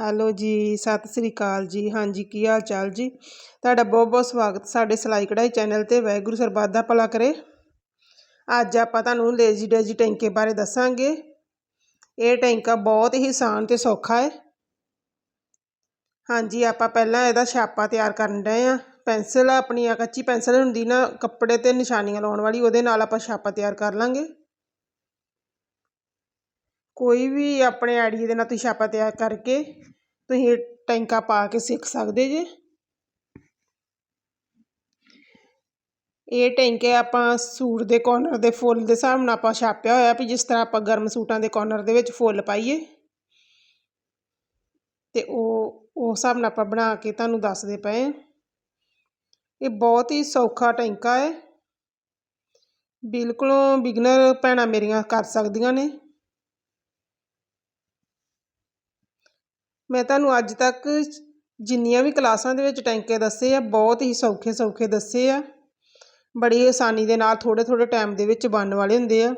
Hello ਜੀ, ਸਤਿ ਸ੍ਰੀ ਅਕਾਲ ਜੀ। ਹਾਂਜੀ, ਕੀ ਹਾਲ ਚਾਲ ਜੀ? ਤੁਹਾਡਾ ਬਹੁਤ ਬਹੁਤ ਸਵਾਗਤ ਸਾਡੇ ਸਿਲਾਈ ਕਢਾਈ ਚੈਨਲ ਤੇ। ਵਾਹਿਗੁਰੂ ਸਰਬੱਤ ਦਾ ਭਲਾ ਕਰੇ। ਅੱਜ ਆਪਾਂ ਤੁਹਾਨੂੰ ਲੇਜੀ ਡੇਜੀ ਟੈਂਕੇ ਬਾਰੇ ਦੱਸਾਂਗੇ। ਇਹ ਟੈਂਕਾ ਬਹੁਤ ਹੀ ਆਸਾਨ ਤੇ ਸੌਖਾ ਹੈ। ਹਾਂਜੀ, ਆਪਾਂ ਪਹਿਲਾਂ ਇਹਦਾ ਛਾਪਾ ਤਿਆਰ ਕਰਨ ਡਏ ਆ। ਪੈਨਸਲ, ਆਪਣੀ ਆ ਕੱਚੀ ਪੈਨਸਲ ਹੁੰਦੀ ਨਾ, ਕੱਪੜੇ ਤੇ ਨਿਸ਼ਾਨੀਆਂ ਲਾਉਣ ਵਾਲੀ, ਉਹਦੇ ਨਾਲ ਆਪਾਂ ਛਾਪਾ ਤਿਆਰ ਕਰ ਲਾਂਗੇ। ਕੋਈ ਵੀ ਆਪਣੇ ਆਈਡੀਏ ਦੇ ਨਾਲ ਤੁਸੀਂ ਛਾਪਾ ਤਿਆਰ ਕਰਕੇ ਤੁਸੀਂ ਟੈਂਕਾ ਪਾ ਕੇ ਸਿੱਖ ਸਕਦੇ ਜੇ। ਇਹ ਟੈਂਕੇ ਆਪਾਂ ਸੂਟ ਦੇ ਕੋਰਨਰ ਦੇ ਫੁੱਲ ਦੇ ਹਿਸਾਬ ਨਾਲ ਆਪਾਂ ਛਾਪਿਆ ਹੋਇਆ ਵੀ ਜਿਸ ਤਰ੍ਹਾਂ ਆਪਾਂ ਗਰਮ ਸੂਟਾਂ ਦੇ ਕੋਰਨਰ ਦੇ ਵਿੱਚ ਫੁੱਲ ਪਾਈਏ। ਤੇ ਉਹ ਉਸ ਹਿਸਾਬ ਨਾਲ ਆਪਾਂ ਬਣਾ ਕੇ ਤੁਹਾਨੂੰ ਦੱਸਦੇ ਪਏ ਇਹ ਬਹੁਤ ਹੀ ਸੌਖਾ ਟੈਂਕਾ ਹੈ। ਬਿਲਕੁਲੋਂ ਬਿਗਨਰ ਭੈਣਾਂ ਮੇਰੀਆਂ ਕਰ ਸਕਦੀਆਂ ਨੇ। ਮੈਂ ਤੁਹਾਨੂੰ ਅੱਜ ਤੱਕ ਜਿੰਨੀਆਂ ਵੀ ਕਲਾਸਾਂ ਦੇ ਵਿੱਚ ਟੈਂਕੇ ਦੱਸੇ ਆ, ਬਹੁਤ ਹੀ ਸੌਖੇ ਸੌਖੇ ਦੱਸੇ ਆ। ਬੜੀ ਆਸਾਨੀ ਦੇ ਨਾਲ ਥੋੜੇ ਥੋੜੇ ਟਾਈਮ ਦੇ ਵਿੱਚ ਬਣਨ ਵਾਲੇ ਹੁੰਦੇ ਆ।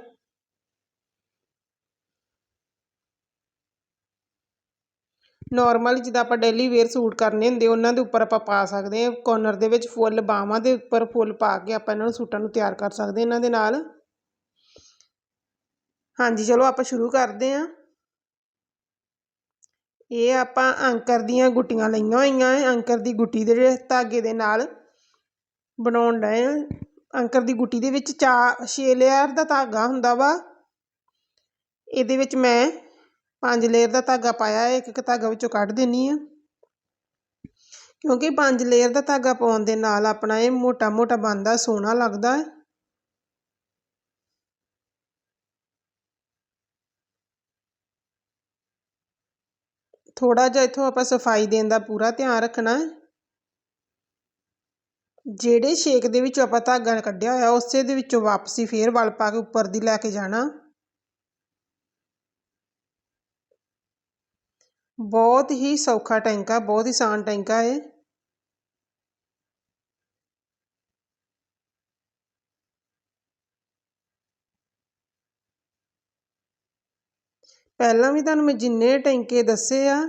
ਨਾਰਮਲ ਜਿੱਦਾਂ ਆਪਾਂ ਡੇਲੀ ਵੇਅਰ ਸੂਟ ਕਰਨੇ ਹੁੰਦੇ, ਉਹਨਾਂ ਦੇ ਉੱਪਰ ਆਪਾਂ ਪਾ ਸਕਦੇ ਹਾਂ ਕੋਰਨਰ ਦੇ ਵਿੱਚ ਫੁੱਲ ਬਾਹਾਂ ਦੇ ਉੱਪਰ ਫੁੱਲ ਪਾ ਕੇ ਆਪਾਂ ਇਹਨਾਂ ਨੂੰ ਸੂਟਾਂ ਨੂੰ ਤਿਆਰ ਕਰ ਸਕਦੇ ਇਹਨਾਂ ਦੇ ਨਾਲ। ਹਾਂਜੀ, ਚਲੋ ਆਪਾਂ ਸ਼ੁਰੂ ਕਰਦੇ ਹਾਂ ਇਹ ਆਪਾਂ ਅੰਕਰ ਦੀਆਂ ਗੁੱਟੀਆਂ ਲਈਆਂ ਹੋਈਆਂ ਹੈ ਅੰਕਰ ਦੀ ਗੁੱਟੀ ਦੇ ਧਾਗੇ ਦੇ ਨਾਲ ਬਣਾਉਣ ਡਏ ਆ। ਅੰਕਰ ਦੀ ਗੁੱਟੀ ਦੇ ਵਿੱਚ ਚਾ 6 ਲੇਅਰ ਦਾ ਧਾਗਾ ਹੁੰਦਾ ਵਾ। ਇਹਦੇ ਵਿੱਚ ਮੈਂ ਪੰਜ ਲੇਅਰ ਦਾ ਧਾਗਾ ਪਾਇਆ ਹੈ ਇੱਕ ਇੱਕ ਧਾਗਾ ਵਿੱਚੋਂ ਕੱਢ ਦੇਣੀ ਆ। ਕਿਉਂਕਿ ਪੰਜ ਲੇਅਰ ਦਾ ਧਾਗਾ ਪਾਉਣ ਦੇ ਨਾਲ ਆਪਣਾ ਇਹ ਮੋਟਾ ਮੋਟਾ ਬਣਦਾ, ਸੋਹਣਾ ਲੱਗਦਾ ਹੈ ਥੋੜਾ ਜਿਹਾ ਇਥੋਂ ਆਪਾਂ ਸਫ਼ਾਈ ਦੇਣ ਦਾ ਪੂਰਾ ਧਿਆਨ ਰੱਖਣਾ ਹੈ। ਜਿਹੜੇ ਸ਼ੇਕ ਦੇ ਵਿੱਚੋਂ ਆਪਾਂ ਧਾਗਾ ਕੱਢਿਆ ਹੋਇਆ, ਉਸੇ ਦੇ ਵਿੱਚੋਂ ਵਾਪਸੀ ਫੇਰ ਵਲ ਪਾ ਕੇ ਉੱਪਰ ਦੀ ਲੈ ਕੇ ਜਾਣਾ। ਬਹੁਤ ਹੀ ਸੌਖਾ ਟੈਂਕਾ, ਬਹੁਤ ਹੀ ਆਸਾਨ ਟੈਂਕਾ ਹੈ ਪਹਿਲਾਂ ਵੀ ਤੁਹਾਨੂੰ ਮੈਂ ਜਿੰਨੇ ਟੈਂਕੇ ਦੱਸੇ ਆ,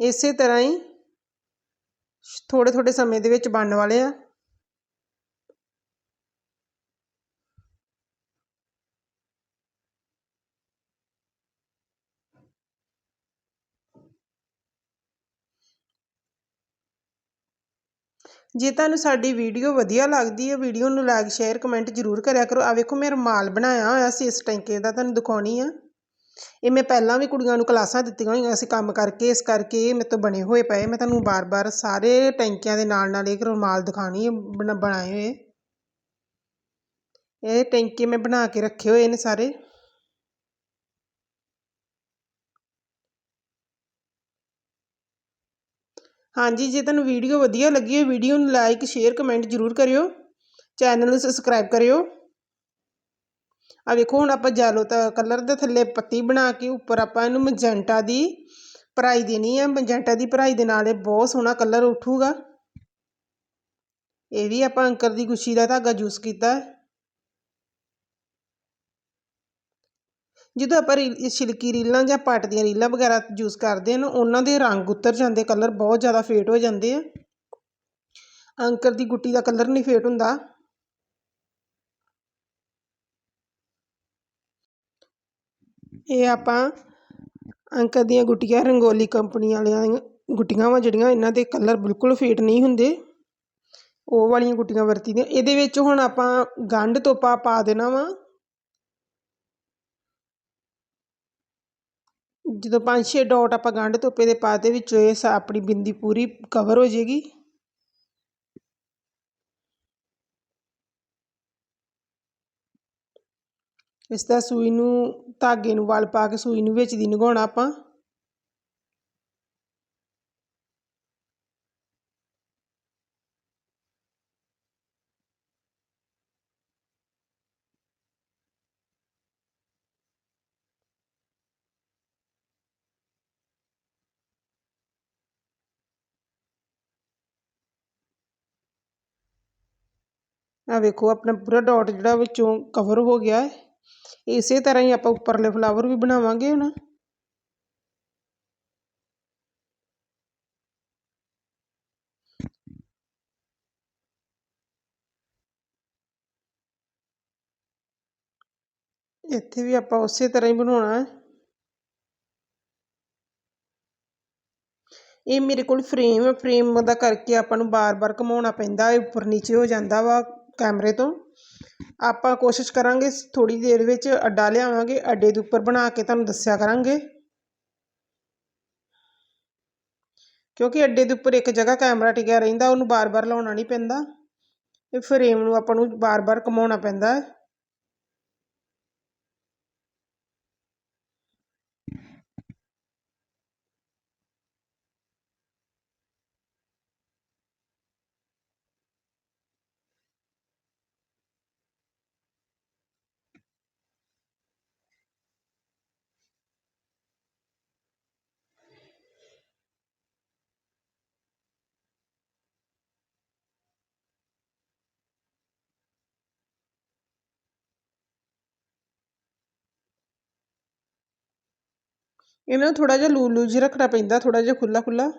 ਇਸੇ ਤਰ੍ਹਾਂ ਹੀ ਥੋੜੇ ਥੋੜੇ ਸਮੇਂ ਦੇ ਵਿੱਚ ਬਣਨ ਵਾਲੇ ਆ। ਜੇ ਤੁਹਾਨੂੰ ਸਾਡੀ ਵੀਡੀਓ ਵਧੀਆ ਲੱਗਦੀ ਹੈ ਵੀਡੀਓ ਨੂੰ ਲਾਈਕ, ਸ਼ੇਅਰ, ਕਮੈਂਟ ਜ਼ਰੂਰ ਕਰਿਆ ਕਰੋ। ਆ ਵੇਖੋ ਮੈਂ ਰਮਾਲ ਬਣਾਇਆ ਹੋਇਆ ਸੀ ਇਸ ਟੈਂਕੇ ਦਾ, ਤੁਹਾਨੂੰ ਦਿਖਾਉਣੀ ਆ। ਇਹ ਮੈਂ ਪਹਿਲਾਂ ਵੀ ਕੁੜੀਆਂ ਨੂੰ ਕਲਾਸਾਂ ਦਿੱਤੀਆਂ ਹੋਈਆਂ ਸੀ ਕੰਮ ਕਰਕੇ, ਇਸ ਕਰਕੇ ਇਹ ਮੇਰੇ ਤੋਂ ਬਣੇ ਹੋਏ ਪਏ। ਮੈਂ ਤੁਹਾਨੂੰ ਵਾਰ ਵਾਰ ਸਾਰੇ ਟੈਂਕਿਆਂ ਦੇ ਨਾਲ ਨਾਲ ਇਹ ਰੁਮਾਲ ਦਿਖਾਣੀ ਹੈ ਬਣਾਏ ਹੋਏ। ਇਹ ਟੈਂਕੀ ਮੈਂ ਬਣਾ ਕੇ ਰੱਖੇ ਹੋਏ ਨੇ ਸਾਰੇ। ਹਾਂਜੀ, ਜੇ ਤੁਹਾਨੂੰ ਵੀਡੀਓ ਵਧੀਆ ਲੱਗੀ ਹੈ ਵੀਡੀਓ ਨੂੰ ਲਾਈਕ ਸ਼ੇਅਰ ਕਮੈਂਟ ਜ਼ਰੂਰ ਕਰਿਓ। ਚੈਨਲ ਨੂੰ ਸਬਸਕ੍ਰਾਈਬ ਕਰਿਓ। ਆ ਵੇਖੋ, ਹੁਣ ਆਪਾਂ ਜੈਲੋ ਤਾਂ ਕਲਰ ਦੇ ਥੱਲੇ ਪੱਤੀ ਬਣਾ ਕੇ ਉੱਪਰ ਆਪਾਂ ਇਹਨੂੰ ਮਜੈਂਟਾ ਦੀ ਭਰਾਈ ਦੇਣੀ ਹੈ ਮਜੈਂਟਾ ਦੀ ਭਰਾਈ ਦੇ ਨਾਲ ਇਹ ਬਹੁਤ ਸੋਹਣਾ ਕਲਰ ਉੱਠੂਗਾ। ਇਹ ਵੀ ਆਪਾਂ ਅੰਕਰ ਦੀ ਗੁੱਛੀ ਦਾ ਧਾਗਾ ਯੂਜ਼ ਕੀਤਾ। ਜਦੋਂ ਆਪਾਂ ਛਿਲਕੀ ਰੀਲਾਂ ਜਾਂ ਪੱਟ ਦੀਆਂ ਰੀਲਾਂ ਵਗੈਰਾ ਯੂਜ਼ ਕਰਦੇ ਹਾਂ ਉਹਨਾਂ ਦੇ ਰੰਗ ਉਤਰ ਜਾਂਦੇ, ਕਲਰ ਬਹੁਤ ਜ਼ਿਆਦਾ ਫੇਟ ਹੋ ਜਾਂਦੇ ਆ। ਅੰਕਰ ਦੀ ਗੁੱਟੀ ਦਾ ਕਲਰ ਨਹੀਂ ਫੇਟ ਹੁੰਦਾ। ਇਹ ਆਪਾਂ ਅੰਕਰ ਦੀਆਂ ਗੁੱਟੀਆਂ, ਰੰਗੋਲੀ ਕੰਪਨੀ ਵਾਲੀਆਂ ਗੁੱਟੀਆਂ ਵਾ ਜਿਹੜੀਆਂ, ਇਹਨਾਂ ਦੇ ਕਲਰ ਬਿਲਕੁਲ ਫੇਟ ਨਹੀਂ ਹੁੰਦੇ। ਉਹ ਵਾਲੀਆਂ ਗੁੱਟੀਆਂ ਵਰਤੀਆਂ। ਇਹਦੇ ਵਿੱਚ ਹੁਣ ਆਪਾਂ ਗੰਢ ਤੋਪਾ ਪਾ ਦੇਣਾ ਵਾ। ਜਦੋਂ ਪੰਜ ਛੇ ਡਾਟ ਆਪਾਂ ਗੰਢ ਤੋਪੇ ਦੇ ਪਾਤੇ ਵਿੱਚੋਂ ਇਹ ਆਪਣੀ ਬਿੰਦੀ ਪੂਰੀ ਕਵਰ ਹੋ ਜਾਏਗੀ। ਇਸ ਤਰ੍ਹਾਂ ਸੂਈ ਨੂੰ ਧਾਗੇ ਨੂੰ ਵਲ ਪਾ ਕੇ ਸੂਈ ਨੂੰ ਵਿੱਚ ਦੀ ਨਗਾਉਣਾ ਆਪਾਂ। ਆ ਵੇਖੋ, ਆਪਣਾ ਪੂਰਾ ਡਾਟ ਜਿਹੜਾ ਵਿੱਚੋਂ ਕਵਰ ਹੋ ਗਿਆ ਹੈ। ਇਸੇ ਤਰ੍ਹਾਂ ਹੀ ਆਪਾਂ ਉੱਪਰਲੇ ਫਲਾਵਰ ਵੀ ਬਣਾਵਾਂਗੇ ਹੁਣ ਇੱਥੇ ਵੀ ਆਪਾਂ ਉਸੇ ਤਰ੍ਹਾਂ ਹੀ ਬਣਾਉਣਾ ਹੈ। ਇਹ ਮੇਰੇ ਕੋਲ ਫਰੇਮ ਹੈ ਫਰੇਮ ਦਾ ਕਰਕੇ ਆਪਾਂ ਨੂੰ ਬਾਰ-ਬਾਰ ਘੁੰਮਾਉਣਾ ਪੈਂਦਾ ਹੈ ਉੱਪਰ ਨੀਚੇ ਹੋ ਜਾਂਦਾ ਵਾ ਕੈਮਰੇ ਤੋਂ। ਆਪਾਂ ਕੋਸ਼ਿਸ਼ ਕਰਾਂਗੇ ਥੋੜੀ ਦੇਰ ਵਿੱਚ ਅੱਡਾ ਲਿਆਵਾਂਗੇ, ਅੱਡੇ ਦੇ ਉੱਪਰ ਬਣਾ ਕੇ ਤੁਹਾਨੂੰ ਦੱਸਿਆ ਕਰਾਂਗੇ। ਕਿਉਂਕਿ ਅੱਡੇ ਦੇ ਉੱਪਰ ਇੱਕ ਜਗ੍ਹਾ ਕੈਮਰਾ ਟਿਕਿਆ ਰਹਿੰਦਾ, ਉਹਨੂੰ ਬਾਰ-ਬਾਰ ਲਾਉਣਾ ਨਹੀਂ ਪੈਂਦਾ। ਇਹ ਫਰੇਮ ਨੂੰ ਆਪਾਂ ਨੂੰ ਬਾਰ-ਬਾਰ ਘਮਾਉਣਾ ਪੈਂਦਾ ਇਹਨਾਂ ਨੂੰ ਥੋੜਾ ਜਿਹਾ ਲੂਜ ਲੂਜ ਰੱਖਣਾ ਪੈਂਦਾ ਥੋੜਾ ਜਿਹਾ ਖੁੱਲਾ ਖੁੱਲਾ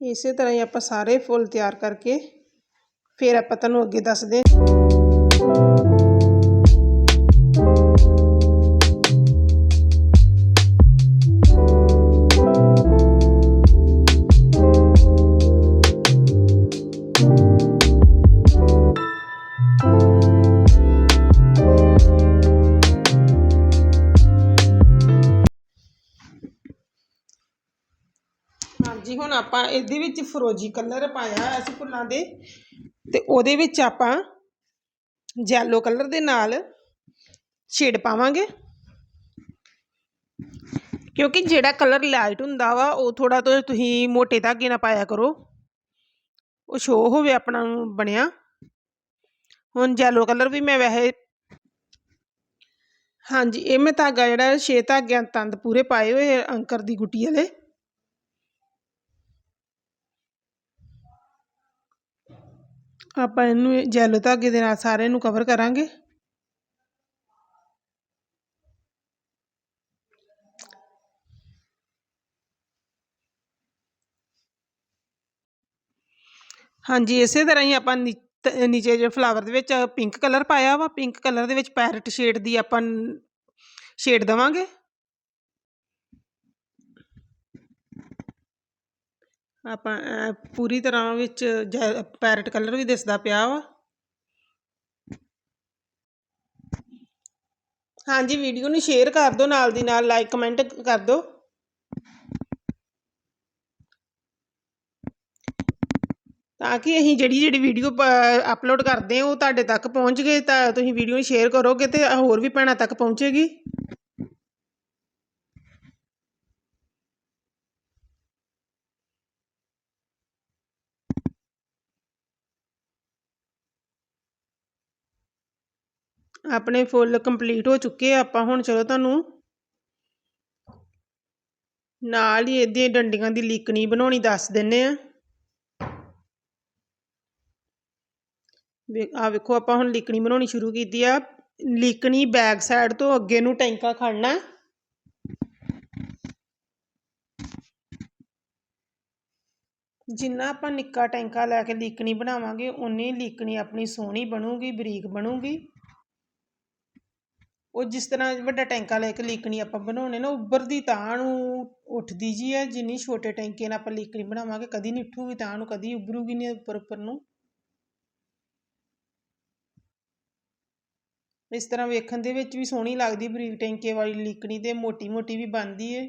ਇਸੇ ਤਰ੍ਹਾਂ ਹੀ ਆਪਾਂ ਸਾਰੇ ਫੁੱਲ ਤਿਆਰ ਕਰਕੇ ਫਿਰ ਆਪਾਂ ਤੁਹਾਨੂੰ ਅੱਗੇ ਦੱਸਦੇ ਹਾਂਜੀ ਹੁਣ ਆਪਾਂ ਇਹਦੇ ਵਿੱਚ ਫਰੋਜੀ ਕਲਰ ਪਾਇਆ ਅਸੀਂ ਫੁੱਲਾਂ ਦੇ। ਤੇ ਉਹਦੇ ਵਿੱਚ ਆਪਾਂ ਜੈਲੋ ਕਲਰ ਦੇ ਨਾਲ ਸ਼ੇਡ ਪਾਵਾਂਗੇ। ਕਿਉਂਕਿ ਜਿਹੜਾ ਕਲਰ ਲਾਈਟ ਹੁੰਦਾ ਵਾ, ਉਹ ਥੋੜਾ ਤੋਂ ਤੁਸੀਂ ਮੋਟੇ ਧਾਗੇ ਨਾਲ ਪਾਇਆ ਕਰੋ। ਉਹ ਸ਼ੋ ਹੋਵੇ ਆਪਣਾ ਬਣਿਆ। ਹੁਣ ਜੈਲੋ ਕਲਰ ਵੀ ਮੈਂ ਵੈਸੇ ਹਾਂਜੀ, ਇਹ ਮੈਂ ਧਾਗਾ ਜਿਹੜਾ ਛੇ ਧਾਗਿਆਂ ਤੰਦ ਪੂਰੇ ਪਾਏ ਹੋਏ ਅੰਕਰ ਦੀ ਗੁੱਟੀ ਵਾਲੇ। ਆਪਾਂ ਇਹਨੂੰ ਜੈਲੋ ਧਾਗੇ ਦੇ ਨਾਲ ਸਾਰੇ ਨੂੰ ਕਵਰ ਕਰਾਂਗੇ। ਹਾਂਜੀ, ਇਸੇ ਤਰ੍ਹਾਂ ਹੀ ਆਪਾਂ ਨੀਚੇ ਜੇ ਫਲਾਵਰ ਦੇ ਵਿੱਚ ਪਿੰਕ ਕਲਰ ਪਾਇਆ ਵਾ। ਪਿੰਕ ਕਲਰ ਦੇ ਵਿੱਚ ਪੈਰਟ ਸ਼ੇਡ ਦੀ ਆਪਾਂ ਸ਼ੇਡ ਦਵਾਂਗੇ। ਆਪਾਂ ਪੂਰੀ ਤਰ੍ਹਾਂ ਵਿੱਚ ਪੈਰਟ ਕਲਰ ਵੀ ਦਿਸਦਾ ਪਿਆ ਵਾ। ਹਾਂਜੀ, ਵੀਡੀਓ ਨੂੰ ਸ਼ੇਅਰ ਕਰ ਦਿਓ, ਨਾਲ ਦੀ ਨਾਲ ਲਾਈਕ, ਕਮੈਂਟ ਕਰ ਦਿਓ। ਤਾਂ ਕਿ ਅਸੀਂ ਜਿਹੜੀ ਜਿਹੜੀ ਵੀਡੀਓ ਅਪਲੋਡ ਕਰਦੇ ਹਾਂ, ਉਹ ਤੁਹਾਡੇ ਤੱਕ ਪਹੁੰਚ ਗਏ, ਤਾਂ ਤੁਸੀਂ ਵੀਡੀਓ ਨੂੰ ਸ਼ੇਅਰ ਕਰੋਗੇ ਤੇ ਹੋਰ ਵੀ ਭੈਣਾਂ ਤੱਕ ਪਹੁੰਚੇਗੀ। ਆਪਣੇ ਫੁੱਲ ਕੰਪਲੀਟ ਹੋ ਚੁੱਕੇ ਆ, ਆਪਾਂ ਹੁਣ ਚਲੋ ਤੁਹਾਨੂੰ ਨਾਲ ਹੀ ਇਹਦੀਆਂ ਡੰਡੀਆਂ ਦੀ ਲੀਕਣੀ ਬਣਾਉਣੀ, ਦੱਸ ਦਿੰਨੇ ਆ। ਆ ਵੇਖੋ, ਆਪਾਂ ਹੁਣ ਲੀਕਣੀ ਬਣਾਉਣੀ ਸ਼ੁਰੂ ਕੀਤੀ ਆ। ਲੀਕਣੀ ਬੈਕ ਸਾਈਡ ਤੋਂ ਅੱਗੇ ਨੂੰ ਟੈਂਕਾ ਖੜਨਾ। ਜਿੰਨਾ ਆਪਾਂ ਨਿੱਕਾ ਟੈਂਕਾ ਲੈ ਕੇ ਲੀਕਣੀ ਬਣਾਵਾਂਗੇ ਉਨੀ ਲੀਕਣੀ ਆਪਣੀ ਸੋਹਣੀ ਬਣੂਗੀ, ਬਰੀਕ ਬਣੂਗੀ। ਉਹ ਜਿਸ ਤਰ੍ਹਾਂ ਵੱਡਾ ਟੈਂਕਾ ਲੈ ਕੇ ਲੀਕਣੀ ਆਪਾਂ ਬਣਾਉਣੇ ਨਾ ਉੱਭਰਦੀ ਤਾਂ ਨੂੰ ਉੱਠਦੀ ਜੀ ਹੈ, ਜਿੰਨੀ ਛੋਟੇ ਟੈਂਕੇ ਨਾਲ ਆਪਾਂ ਲੀਕਣੀ ਬਣਾਵਾਂਗੇ, ਕਦੀ ਨਹੀਂ ਉੱਠੂਗੀ, ਤਾਂ ਨੂੰ ਕਦੀ ਉੱਭਰੂਗੀ ਨਹੀਂ ਉੱਪਰ ਉੱਪਰ ਨੂੰ। ਇਸ ਤਰ੍ਹਾਂ ਵੇਖਣ ਦੇ ਵਿੱਚ ਵੀ ਸੋਹਣੀ ਲੱਗਦੀ ਬਰੀਕ ਟੈਂਕੇ ਵਾਲੀ ਲੀਕਣੀ ਤੇ ਮੋਟੀ ਮੋਟੀ ਵੀ ਬਣਦੀ ਏ।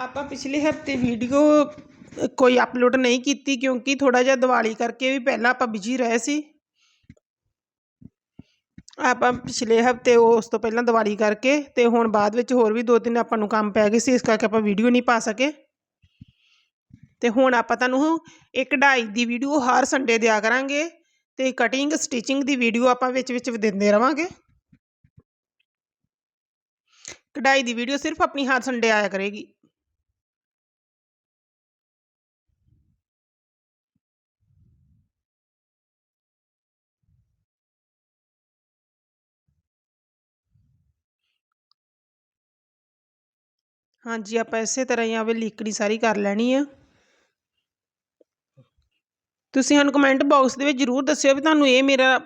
ਆਪਾਂ ਪਿਛਲੇ ਹਫ਼ਤੇ ਵੀਡੀਓ ਕੋਈ ਅਪਲੋਡ ਨਹੀਂ ਕੀਤੀ ਕਿਉਂਕਿ ਥੋੜਾ ਜਿਹਾ ਦੀਵਾਲੀ ਕਰਕੇ ਵੀ ਪਹਿਲਾਂ ਆਪਾਂ ਬਿਜ਼ੀ ਰਹੇ ਸੀ। ਆਪਾਂ ਪਿਛਲੇ ਹਫ਼ਤੇ ਉਸ ਤੋਂ ਪਹਿਲਾਂ ਦੀਵਾਲੀ ਕਰਕੇ ਤੇ ਹੁਣ ਬਾਅਦ ਵਿੱਚ ਹੋਰ ਵੀ ਦੋ ਤਿੰਨ ਆਪਾਂ ਨੂੰ ਕੰਮ ਪੈ ਗਏ ਸੀ, ਇਸ ਕਰਕੇ ਆਪਾਂ ਵੀਡੀਓ ਨਹੀਂ ਪਾ ਸਕੇ। ਤੇ ਹੁਣ ਆਪਾਂ ਤੁਹਾਨੂੰ ਇੱਕ ਕਢਾਈ ਦੀ ਵੀਡੀਓ ਹਰ ਸੰਡੇ ਦਿਆ ਕਰਾਂਗੇ ਤੇ ਕਟਿੰਗ ਸਟਿਚਿੰਗ ਦੀ ਵੀਡੀਓ ਆਪਾਂ ਵਿੱਚ ਵਿੱਚ ਦਿੰਦੇ ਰਵਾਂਗੇ। ਕਢਾਈ ਦੀ ਵੀਡੀਓ ਸਿਰਫ ਆਪਣੀ ਹਰ ਸੰਡੇ ਆਇਆ ਕਰੇਗੀ। ਹਾਂਜੀ, ਆਪਾਂ ਇਸੇ ਤਰ੍ਹਾਂ ਹੀ ਆਵੇ ਲੀਕੜੀ ਸਾਰੀ ਕਰ ਲੈਣੀ ਆ। ਤੁਸੀਂ ਸਾਨੂੰ ਕਮੈਂਟ ਬਾਕਸ ਦੇ ਵਿੱਚ ਜ਼ਰੂਰ ਦੱਸਿਓ ਵੀ ਤੁਹਾਨੂੰ ਇਹ ਮੇਰਾ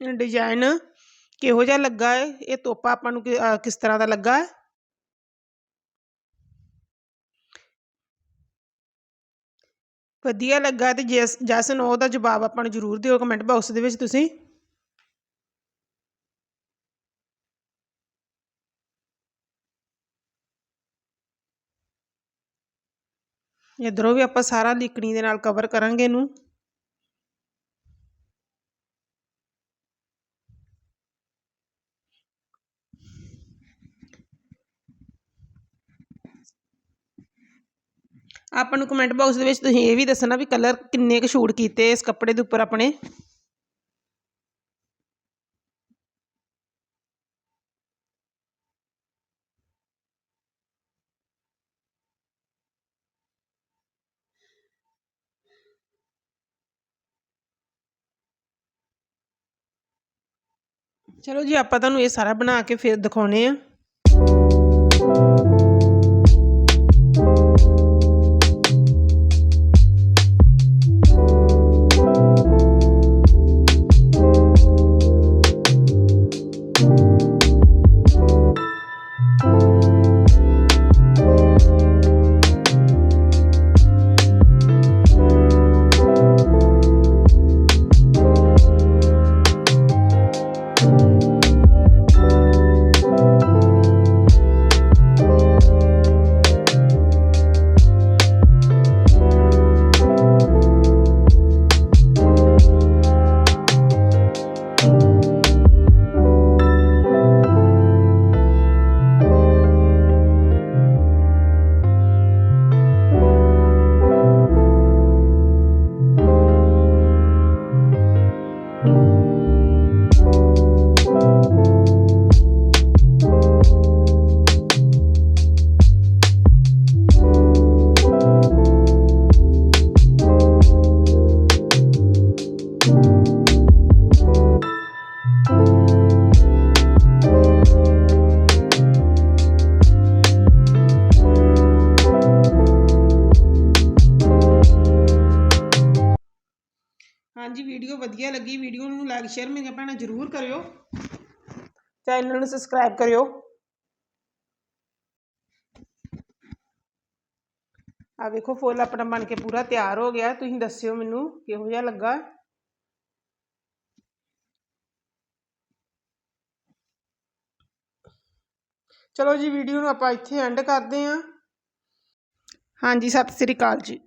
ਡਿਜ਼ਾਈਨ ਕਿਹੋ ਜਿਹਾ ਲੱਗਾ ਹੈ ਇਹ ਤੋਪਾ ਆਪਾਂ ਨੂੰ ਕਿਸ ਤਰ੍ਹਾਂ ਦਾ ਲੱਗਾ ਹੈ ਵਧੀਆ ਲੱਗਾ ਤੇ ਜੈਸ ਜੈਸ ਨੋ ਦਾ ਜਵਾਬ ਆਪਾਂ ਨੂੰ ਜ਼ਰੂਰ ਦਿਓ ਕਮੈਂਟ ਬਾਕਸ ਦੇ ਵਿੱਚ ਤੁਸੀਂ। ਇਧਰੋਂ ਵੀ ਆਪਾਂ ਸਾਰਾ ਲਿਕਣੀ ਦੇ ਨਾਲ ਕਵਰ ਕਰਾਂਗੇ ਇਹਨੂੰ। ਆਪਾਂ ਨੂੰ ਕਮੈਂਟ ਬਾਕਸ ਦੇ ਵਿੱਚ ਤੁਸੀਂ ਇਹ ਵੀ ਦੱਸਣਾ ਵੀ ਕਲਰ ਕਿੰਨੇ ਕੁ ਸ਼ੂਟ ਕੀਤੇ ਇਸ ਕੱਪੜੇ ਦੇ ਉੱਪਰ ਆਪਣੇ। ਚਲੋ ਜੀ ਆਪਾਂ ਤੁਹਾਨੂੰ ਇਹ ਸਾਰਾ ਬਣਾ ਕੇ ਫਿਰ ਦਿਖਾਉਨੇ ਆ। ਚੈਨਲ ਨੂੰ ਸਬਸਕ੍ਰਾਈਬ ਕਰਿਓ ਆ ਵੇਖੋ ਫੁੱਲ ਆਪਣਾ ਬਣ ਕੇ ਪੂਰਾ ਤਿਆਰ ਹੋ ਗਿਆ ਤੁਸੀਂ ਦੱਸਿਓ ਮੈਨੂੰ ਕਿਹੋ ਜਿਹਾ ਲੱਗਾ ਚਲੋ ਜੀ ਵੀਡੀਓ ਨੂੰ ਆਪਾਂ ਇੱਥੇ ਐਂਡ ਕਰਦੇ ਹਾਂ ਹਾਂਜੀ ਸਤਿ ਸ੍ਰੀ ਅਕਾਲ ਜੀ